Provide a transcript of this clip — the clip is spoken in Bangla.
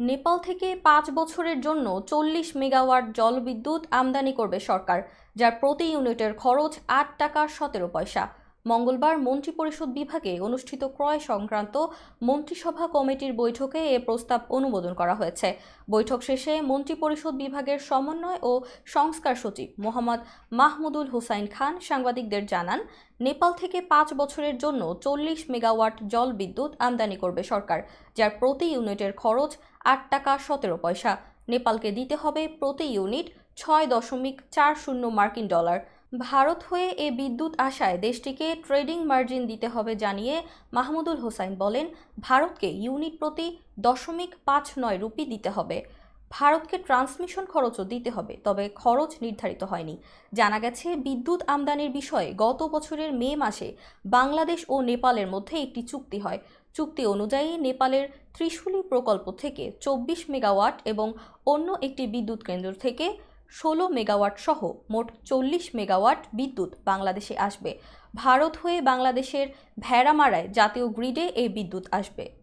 নেপাল থেকে পাঁচ বছরের জন্য চল্লিশ মেগাওয়াট জলবিদ্যুৎ আমদানি করবে সরকার, যার প্রতি ইউনিটের খরচ আট টাকা সতেরো পয়সা। মঙ্গলবার মন্ত্রিপরিষদ বিভাগে অনুষ্ঠিত ক্রয় সংক্রান্ত মন্ত্রিসভা কমিটির বৈঠকে এ প্রস্তাব অনুমোদন করা হয়েছে। বৈঠক শেষে মন্ত্রিপরিষদ বিভাগের সমন্বয় ও সংস্কার সচিব মোহাম্মদ মাহমুদুল হুসাইন খান সাংবাদিকদের জানান, নেপাল থেকে পাঁচ বছরের জন্য চল্লিশ মেগাওয়াট জল বিদ্যুৎ আমদানি করবে সরকার, যার প্রতি ইউনিটের খরচ আট টাকা সতেরো পয়সা। নেপালকে দিতে হবে প্রতি ইউনিট ছয় দশমিক চার শূন্য মার্কিন ডলার। ভারত হয়ে এ বিদ্যুৎ আসায় দেশটিকে ট্রেডিং মার্জিন দিতে হবে জানিয়ে মাহমুদুল হোসাইন বলেন, ভারতকে ইউনিট প্রতি দশমিক পাঁচ নয় রুপি দিতে হবে। ভারতকে ট্রান্সমিশন খরচও দিতে হবে, তবে খরচ নির্ধারিত হয়নি। জানা গেছে, বিদ্যুৎ আমদানির বিষয়ে গত বছরের মে মাসে বাংলাদেশ ও নেপালের মধ্যে একটি চুক্তি হয়। চুক্তি অনুযায়ী নেপালের ত্রিশূলী প্রকল্প থেকে চব্বিশ মেগাওয়াট এবং অন্য একটি বিদ্যুৎ কেন্দ্র থেকে ষোলো মেগাওয়াট সহ মোট চল্লিশ মেগাওয়াট বিদ্যুৎ বাংলাদেশে আসবে। ভারত হয়ে বাংলাদেশের ভেড়ামারায় জাতীয় গ্রিডে এই বিদ্যুৎ আসবে।